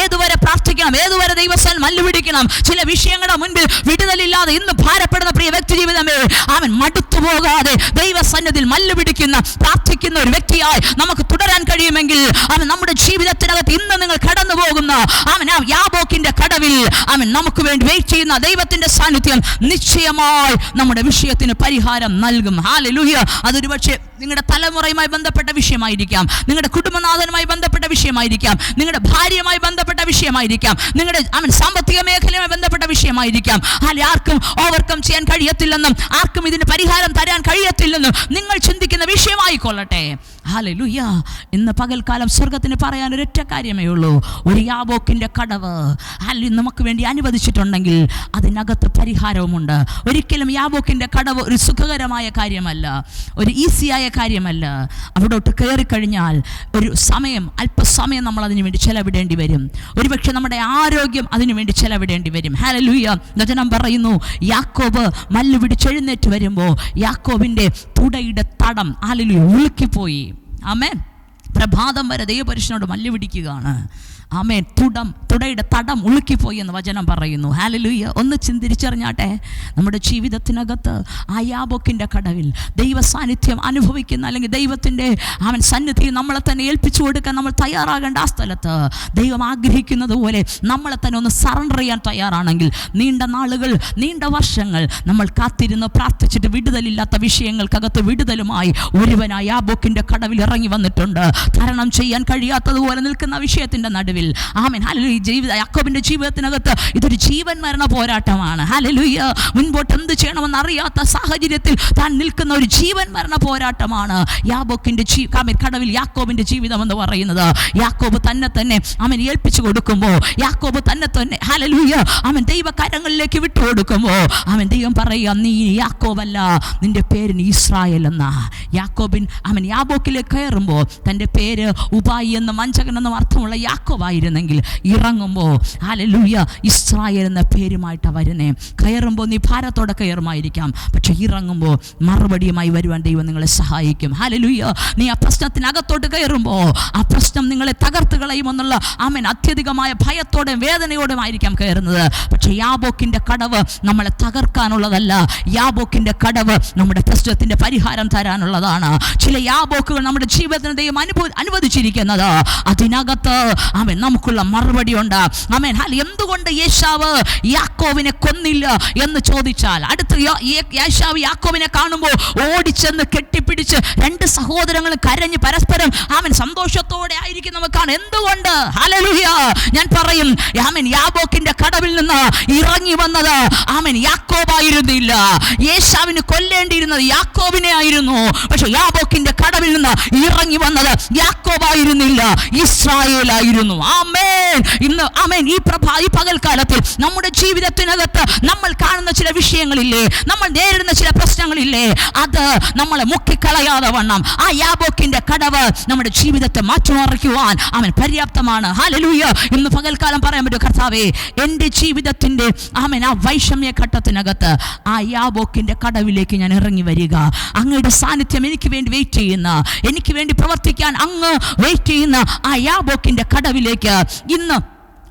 ഏതുവരെ പ്രാർത്ഥിക്കണം? ഏതുവരെ ദൈവസ്ഥാൻ മല്ല് പിടിക്കണം? ചില വിഷയങ്ങളുടെ മുൻപിൽ വിടുതലില്ലാതെ ഇന്ന് ഭാരപ്പെടുന്ന പ്രിയ വ്യക്തി ജീവിതമേ അവൻ മടുത്തു പോകാതെ ദൈവസന്നിധിയിൽ മല്ല് പിടിക്കുന്ന പ്രാർത്ഥിക്കുന്ന ഒരു വ്യക്തിയായി നമുക്ക് തുടരാൻ കഴിയുമെങ്കിൽ അവൻ നമ്മുടെ ജീവിതത്തിനകത്ത് ഇന്ന് നിങ്ങൾ കടന്നു പോകുന്ന അവൻ ആ യാബോക്കിന്റെ കടവിൽ അവൻ നമുക്ക് വേണ്ടി വെയിറ്റ് ചെയ്യുന്ന ദൈവത്തിന്റെ സാന്നിധ്യം നിശ്ചയമായി നമ്മുടെ വിഷയത്തിന് പരിഹാരം നൽകും. ഹാലലൂയ അതൊരു പക്ഷേ നിങ്ങളുടെ തലമുറയുമായി ബന്ധപ്പെട്ട വിഷയമായിരിക്കാം. നിങ്ങളുടെ കുടുംബനാഥനുമായി ബന്ധപ്പെട്ട വിഷയമായിരിക്കാം. നിങ്ങളുടെ ഭാര്യയുമായി ബന്ധപ്പെട്ട വിഷയമായിരിക്കാം. നിങ്ങളുടെ അവൻ സാമ്പത്തിക മേഖലയുമായി ബന്ധപ്പെട്ട വിഷയമായിരിക്കാം. അല്ലെ ആർക്കും ഓവർകം ചെയ്യാൻ കഴിയത്തില്ലെന്നും ആർക്കും ഇതിന് പരിഹാരം തരാൻ കഴിയത്തില്ലെന്നും നിങ്ങൾ ചിന്തിക്കുന്ന വിഷയമായിക്കൊള്ളട്ടെ. ഹാലലുയ്യ ഇന്ന് പകൽക്കാലം സ്വർഗത്തിന് പറയാൻ ഒരൊറ്റ കാര്യമേ ഉള്ളൂ. ഒരു യാബോക്കിന്റെ കടവ്. അല്ലെങ്കിൽ നമുക്ക് വേണ്ടി അനുവദിച്ചിട്ടുണ്ടെങ്കിൽ അതിനകത്ത് പരിഹാരവുമുണ്ട്. ഒരിക്കലും യാബോക്കിന്റെ കടവ് ഒരു സുഖകരമായ കാര്യമല്ല. ഒരു ഈസിയായ കാര്യമല്ല. അവിടോട്ട് കയറിക്കഴിഞ്ഞാൽ ഒരു സമയം അല്പസമയം നമ്മൾ അതിനു വേണ്ടി ചെലവിടേണ്ടി വരും. ഒരുപക്ഷെ നമ്മുടെ ആരോഗ്യം അതിനു വേണ്ടി ചെലവിടേണ്ടി വരും. ഹാലലൂയ വചനം പറയുന്നു യാക്കോബ് മല്ല് പിടിച്ചെഴുന്നേറ്റ് വരുമ്പോൾ യാക്കോബിന്റെ തുടയുടെ തടം അല്ലെങ്കിൽ ഉളുക്കിപ്പോയി ആമേ പ്രഭാതം വരെ ദൈവപരുഷനോട് മല്ല് പിടിക്കുകയാണ്. ആമേൻ. തുടം തുടയുടെ തടം ഉളുക്കിപ്പോയി എന്ന് വചനം പറയുന്നു. ഹാലലൂയ ഒന്ന് ചിന്തിരിച്ചറിഞ്ഞാട്ടെ നമ്മുടെ ജീവിതത്തിനകത്ത് ആ യാബോക്കിന്റെ കടവിൽ ദൈവ സാന്നിധ്യം അനുഭവിക്കുന്ന അല്ലെങ്കിൽ ദൈവത്തിന്റെ അവൻ സന്നിധി നമ്മളെ തന്നെ ഏൽപ്പിച്ചു കൊടുക്കാൻ നമ്മൾ തയ്യാറാകേണ്ട ആ സ്ഥലത്ത് ദൈവം ആഗ്രഹിക്കുന്നത് പോലെ നമ്മളെ തന്നെ ഒന്ന് സറണ്ടർ ചെയ്യാൻ തയ്യാറാണെങ്കിൽ നീണ്ട നാളുകൾ നീണ്ട വർഷങ്ങൾ നമ്മൾ കാത്തിരുന്ന് പ്രാർത്ഥിച്ചിട്ട് വിടുതലില്ലാത്ത വിഷയങ്ങൾക്കകത്ത് വിടുതലുമായി ഒരുവനായ യാബോക്കിന്റെ കടവിൽ ഇറങ്ങി വന്നിട്ടുണ്ട്. തരണം ചെയ്യാൻ കഴിയാത്തതുപോലെ നിൽക്കുന്ന വിഷയത്തിന്റെ നടുവിൽ ആമൻ. ഹലലു ജീവിത ജീവിതത്തിനകത്ത് ഇതൊരു ജീവൻ മരണ പോരാട്ടമാണ്. ഹലലുയ്യ മുൻപോട്ട് എന്ത് ചെയ്യണമെന്ന് അറിയാത്ത സാഹചര്യത്തിൽ താൻ നിൽക്കുന്ന ഒരു ജീവൻ മരണ പോരാട്ടമാണ് യാബോക്കിന്റെ ജീ കടവിൽ യാക്കോബിന്റെ ജീവിതം എന്ന് പറയുന്നത്. യാക്കോബ് തന്നെ തന്നെ അവൻ ഏൽപ്പിച്ചു കൊടുക്കുമ്പോൾ യാക്കോബ് തന്നെ തന്നെ ഹലലുയ്യ അവൻ ദൈവകരങ്ങളിലേക്ക് വിട്ടു കൊടുക്കുമ്പോൾ അവൻ ദൈവം പറയുക നീ യാക്കോബല്ല നിന്റെ പേരിന് ഇസ്രായേൽ എന്ന. യാക്കോബിൻ അവൻ യാബോക്കിലേക്ക് കയറുമ്പോൾ തന്റെ പേര് ഉപായി എന്നും വഞ്ചകൻ എന്നും അർത്ഥമുള്ള യാക്കോബായിരുന്നെങ്കിൽ ഇറങ്ങുമ്പോൾ അലലൂയ ഇസ്രായേൽ എന്ന പേരുമായിട്ടാണ് വരുന്നേ. കയറുമ്പോൾ നീ ഭാരത്തോടെ കയറുമായിരിക്കാം. പക്ഷെ ഇറങ്ങുമ്പോൾ മറുപടിയുമായി വരുവാൻ ദൈവം നിങ്ങളെ സഹായിക്കും. ഹലലൂയ നീ ആ പ്രശ്നത്തിനകത്തോട്ട് കയറുമ്പോൾ ആ പ്രശ്നം നിങ്ങളെ തകർത്ത് കളയുമെന്നുള്ള ആമൻ അത്യധികമായ ഭയത്തോടെ വേദനയോടും ആയിരിക്കാം കയറുന്നത്. പക്ഷേ യാബോക്കിന്റെ കടവ് നമ്മളെ തകർക്കാനുള്ളതല്ല. യാബോക്കിന്റെ കടവ് നമ്മുടെ പ്രശ്നത്തിന്റെ പരിഹാരം തരാനുള്ളതാണ്. ചില യാബോക്കുകൾ നമ്മുടെ ജീവിതത്തിന് ദൈവം അനുഭവ അനുവദിച്ചിരിക്കുന്നത്. അതിനകത്ത് ആമേൻ നമുക്കുള്ള മറുപടി ഉണ്ട്. ആമേൻ. എന്തുകൊണ്ട് യേശാവ് യാക്കോവിനെ കൊന്നില്ല എന്ന് ചോദിച്ചാൽ അടുത്ത് യേശാവ് യാക്കോവിനെ കാണുമ്പോൾ ഓടിച്ചെന്ന് കെട്ടിപ്പിടിച്ച് രണ്ട് സഹോദരങ്ങൾ കരഞ്ഞ് പരസ്പരം ആമൻ സന്തോഷത്തോടെ ആയിരിക്കും നമുക്ക് കാണാം. എന്തുകൊണ്ട്? ഞാൻ പറയും ആമൻ യാബോക്കിന്റെ കടവിൽ നിന്ന് ഇറങ്ങി വന്നത് ആമൻ യാക്കോബായിരുന്നില്ല. യേശാവിന് കൊല്ലേണ്ടിയിരുന്നത് യാക്കോബിനെ ആയിരുന്നു. പക്ഷെ യാബോക്കിന്റെ കടവിൽ നിന്ന് ഇറങ്ങി വന്നത് യാക്കോബായിരുന്നില്ല. ഇസ്രായേലായിരുന്നു. ആമേൻ. ഇന്ന് ആമേൻ. ഈ പ്രഭാ ഈ പകൽക്കാലത്തിൽ നമ്മുടെ ജീവിതത്തിനകത്ത് നമ്മൾ കാണുന്ന ചില വിഷയങ്ങളില്ലേ നമ്മൾ നേരിടുന്ന ചില പ്രശ്നങ്ങളില്ലേ അത് നമ്മളെ മുക്കിക്കളയാതെ വണ്ണം. ആ യാബോക്കിന്റെ കടവ് നമ്മുടെ ജീവിതത്തെ മാറ്റിമറിക്കുവാൻ അവൻ പര്യാപ്തമാണ്. ഹാലലൂയ ഇന്ന് പകൽക്കാലം പറയാൻ പറ്റും കർത്താവേ? എന്റെ ജീവിതത്തിന്റെ ആമൻ ആ വൈഷമ്യ ഘട്ടത്തിനകത്ത് ആ യാബോക്കിന്റെ കടവിലേക്ക് ഞാൻ ഇറങ്ങി വരിക. അങ്ങയുടെ സാന്നിധ്യം എനിക്ക് വേണ്ടി വെയിറ്റ് ചെയ്യുന്ന എനിക്ക് വേണ്ടി പ്രവർത്തിക്കാൻ അങ്ങ് വെയിറ്റ് ചെയ്യുന്ന ആ യാബോക്കിന്റെ കടവിലേക്ക് ഇന്ന്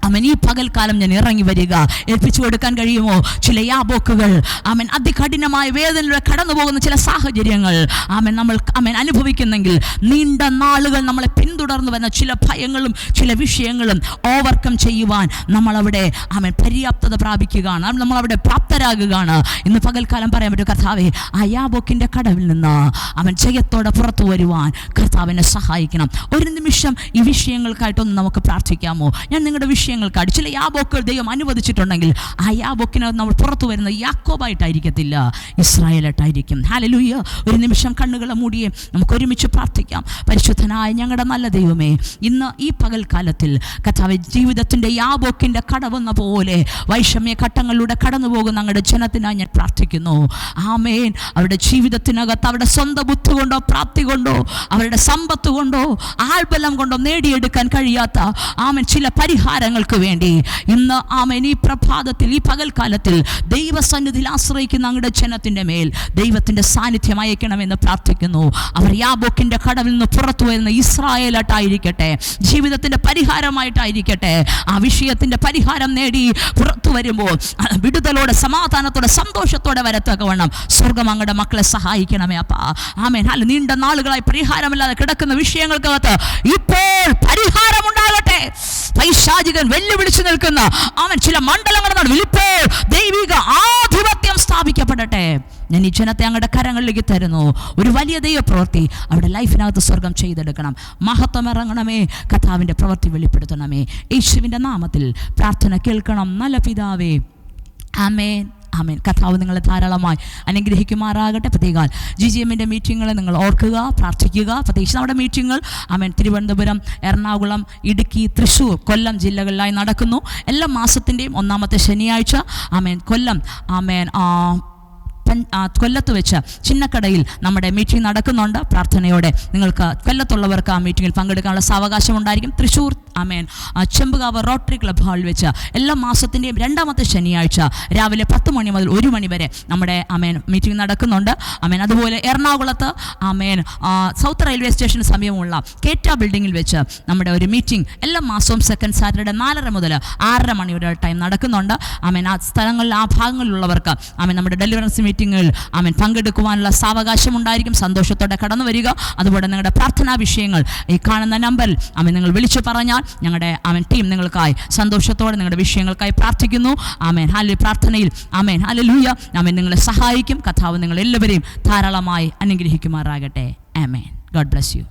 അവൻ ഈ പകൽക്കാലം ഞാൻ ഇറങ്ങി വരിക. ഏൽപ്പിച്ചു കൊടുക്കാൻ കഴിയുമോ? ചില യാബോക്കുകൾ. അവൻ അതികഠിനമായ വേദനയിലൂടെ കടന്നു പോകുന്ന ചില സാഹചര്യങ്ങൾ. അവൻ നമ്മൾ അവൻ അനുഭവിക്കുന്നെങ്കിൽ നീണ്ട നാളുകൾ നമ്മളെ പിന്തുടർന്നു വരുന്ന ചില ഭയങ്ങളും ചില വിഷയങ്ങളും ഓവർകം ചെയ്യുവാൻ നമ്മളവിടെ അവൻ പര്യാപ്തത പ്രാപിക്കുകയാണ്. നമ്മളവിടെ പ്രാപ്തരാകുകയാണ്. ഇന്ന് പകൽക്കാലം പറയാൻ പറ്റും കർത്താവെ ആ യാബോക്കിന്റെ കടവിൽ നിന്ന് അവൻ ജയത്തോടെ പുറത്തു വരുവാൻ കർത്താവിനെ സഹായിക്കണം. ഒരു നിമിഷം ഈ വിഷയങ്ങൾക്കായിട്ടൊന്ന് നമുക്ക് പ്രാർത്ഥിക്കാമോ? ഞാൻ നിങ്ങളുടെ വിഷയങ്ങൾക്കായിട്ട് ചില യാബോക്കൾ ദൈവം അനുവദിച്ചിട്ടുണ്ടെങ്കിൽ ആ യാബോക്കിന് നമ്മൾ പുറത്തു വരുന്നത് യാക്കോബായിട്ടായിരിക്കത്തില്ല. ഇസ്രായേലായിട്ടായിരിക്കും. ഹാലലൂയ ഒരു നിമിഷം കണ്ണുകളെ മൂടിയേ നമുക്ക് ഒരുമിച്ച് പ്രാർത്ഥിക്കാം. പരിശുദ്ധനായ ഞങ്ങളുടെ നല്ല ദൈവമേ ഇന്ന് ഈ പകൽക്കാലത്തിൽ കഥാവ് ജീവിതത്തിന്റെ യാബോക്കിന്റെ കടവെന്ന പോലെ വൈഷമ്യ ഘട്ടങ്ങളിലൂടെ കടന്നു പോകുന്ന ഞങ്ങളുടെ ജനത്തിനായി ഞാൻ പ്രാർത്ഥിക്കുന്നു. ആമേൻ. അവരുടെ ജീവിതത്തിനകത്ത് അവരുടെ സ്വന്തം ബുദ്ധി കൊണ്ടോ പ്രാപ്തി കൊണ്ടോ അവരുടെ സമ്പത്ത് കൊണ്ടോ ആൾബലം കൊണ്ടോ നേടിയെടുക്കാൻ കഴിയാത്ത ആമൻ ചില പരിഹാരങ്ങൾക്ക് വേണ്ടി. ഇന്ന് ആമൻ. ഈ പ്രഭാതത്തിൽ ഈ പകൽക്കാലത്തിൽ ദൈവസന്നിധിയിൽ ആശ്രയിക്കുന്ന അങ്ങയുടെ ജനത്തിന്റെ മേൽ ദൈവത്തിന്റെ സാന്നിധ്യം അയക്കണമെന്ന് പ്രാർത്ഥിക്കുന്നു. അവർ യാബോക്കിന്റെ കടവിൽ നിന്ന് പുറത്തു വരുന്ന ഇസ്രായേലായിട്ടായിരിക്കട്ടെ ജീവിതത്തിന്റെ പരിഹാരമായിട്ടായിരിക്കട്ടെ ആ വിഷയത്തിന്റെ പരിഹാരം നേടി പുറത്തു വരുമ്പോൾ വിടുതലോടെ സമാധാനത്തോടെ സന്തോഷത്തോടെ വരത്തക്കവണ്ണം സ്വർഗം അങ്ങയുടെ മക്കളെ സഹായിക്കണമേ അപ്പാ. ആമേൻ. അല്ല നീണ്ട നാളുകളായി പരിഹാരമില്ലാതെ കിടക്കുന്ന വിഷയങ്ങൾക്കകത്ത് ഇപ്പോൾ പരിഹാരമുണ്ടാകട്ടെ. പൈശാചികൻ വെല്ലുവിളിച്ചു നിൽക്കുന്ന അവൻ ചില മണ്ഡലങ്ങൾ ഇപ്പോൾ ദൈവിക ആധിപത്യം സ്ഥാപിക്കപ്പെടട്ടെ. ഞാൻ ഈ ജനത്തെ അങ്ങയുടെ കരങ്ങളിലേക്ക് തരുന്നു. ഒരു വലിയ ദൈവപ്രവൃത്തി അവിടെ ലൈഫിനകത്ത് സ്വർഗം ചെയ്തെടുക്കണം. മഹത്വം ഇറങ്ങണമേ. കഥാവിന്റെ പ്രവൃത്തി വെളിപ്പെടുത്തണമേ. യേശുവിന്റെ നാമത്തിൽ പ്രാർത്ഥന കേൾക്കണം. നല്ല പിതാവേ. ആമേൻ. ആമേൻ. കർത്താവ് നിങ്ങളെ ധാരാളമായി അനുഗ്രഹിക്കുമാറാകട്ടെ. പ്രത്യേകാൽ ജി ജി എമ്മിന്റെ മീറ്റിങ്ങുകൾ നിങ്ങൾ ഓർക്കുക പ്രാർത്ഥിക്കുക. പ്രത്യേകിച്ച് നമ്മുടെ മീറ്റിങ്ങുകൾ ആമേൻ തിരുവനന്തപുരം എറണാകുളം ഇടുക്കി തൃശ്ശൂർ കൊല്ലം ജില്ലകളിലായി നടക്കുന്നു. എല്ലാ മാസത്തിന്റെയും ഒന്നാമത്തെ ശനിയാഴ്ച ആമേൻ കൊല്ലം ആമേൻ ആ, കൊല്ലത്ത് വെച്ച് ചിന്നക്കടയിൽ നമ്മുടെ മീറ്റിംഗ് നടക്കുന്നുണ്ട്. പ്രാർത്ഥനയോടെ നിങ്ങൾക്ക് കൊല്ലത്തുള്ളവർക്ക് ആ മീറ്റിങ്ങിൽ പങ്കെടുക്കാനുള്ള സാവകാശം ഉണ്ടായിരിക്കും തൃശ്ശൂർ ആമേൻ ചെമ്പുകാവ് റോട്ടറി ക്ലബ് ഹാളിൽ വെച്ച് എല്ലാ മാസത്തിന്റെയും രണ്ടാമത്തെ ശനിയാഴ്ച രാവിലെ പത്ത് മണി മുതൽ ഒരു മണി വരെ നമ്മുടെ ആമേൻ മീറ്റിംഗ് നടക്കുന്നുണ്ട്. ആമേൻ അതുപോലെ എറണാകുളത്ത് ആമേൻ സൗത്ത് റെയിൽവേ സ്റ്റേഷന് സമീപമുള്ള കേറ്റ ബിൽഡിങ്ങിൽ വെച്ച് നമ്മുടെ ഒരു മീറ്റിംഗ് എല്ലാ മാസവും സെക്കൻഡ് സാറ്റർഡേ നാലര മുതൽ ആറര മണി വരെ ടൈം നടക്കുന്നുണ്ട്. ആമേൻ ആ സ്ഥലങ്ങളിൽ ആ ഭാഗങ്ങളിലുള്ളവർക്ക് ആമേൻ നമ്മുടെ ഡെലിവറൻസ് മീറ്റിങ്ങുകളിൽ അവൻ പങ്കെടുക്കുവാനുള്ള സാവകാശം ഉണ്ടായിരിക്കും സന്തോഷത്തോടെ കടന്നു വരിക. അതുപോലെ നിങ്ങളുടെ പ്രാർത്ഥനാ വിഷയങ്ങൾ ഈ കാണുന്ന നമ്പർ അവൻ നിങ്ങൾ വിളിച്ചു പറഞ്ഞാൽ ഞങ്ങളുടെ അവൻ ടീം നിങ്ങൾക്കായി സന്തോഷത്തോടെ നിങ്ങളുടെ വിഷയങ്ങൾക്കായി പ്രാർത്ഥിക്കുന്നു. ആമേൻ. ഹാലി പ്രാർത്ഥനയിൽ ആമേൻ. ഹാലലൂയ. ആമേൻ. നിങ്ങളെ സഹായിക്കും. കഥാവ് നിങ്ങൾ എല്ലാവരെയും ധാരാളമായി അനുഗ്രഹിക്കുമാറാകട്ടെ. ആമേൻ. God bless you.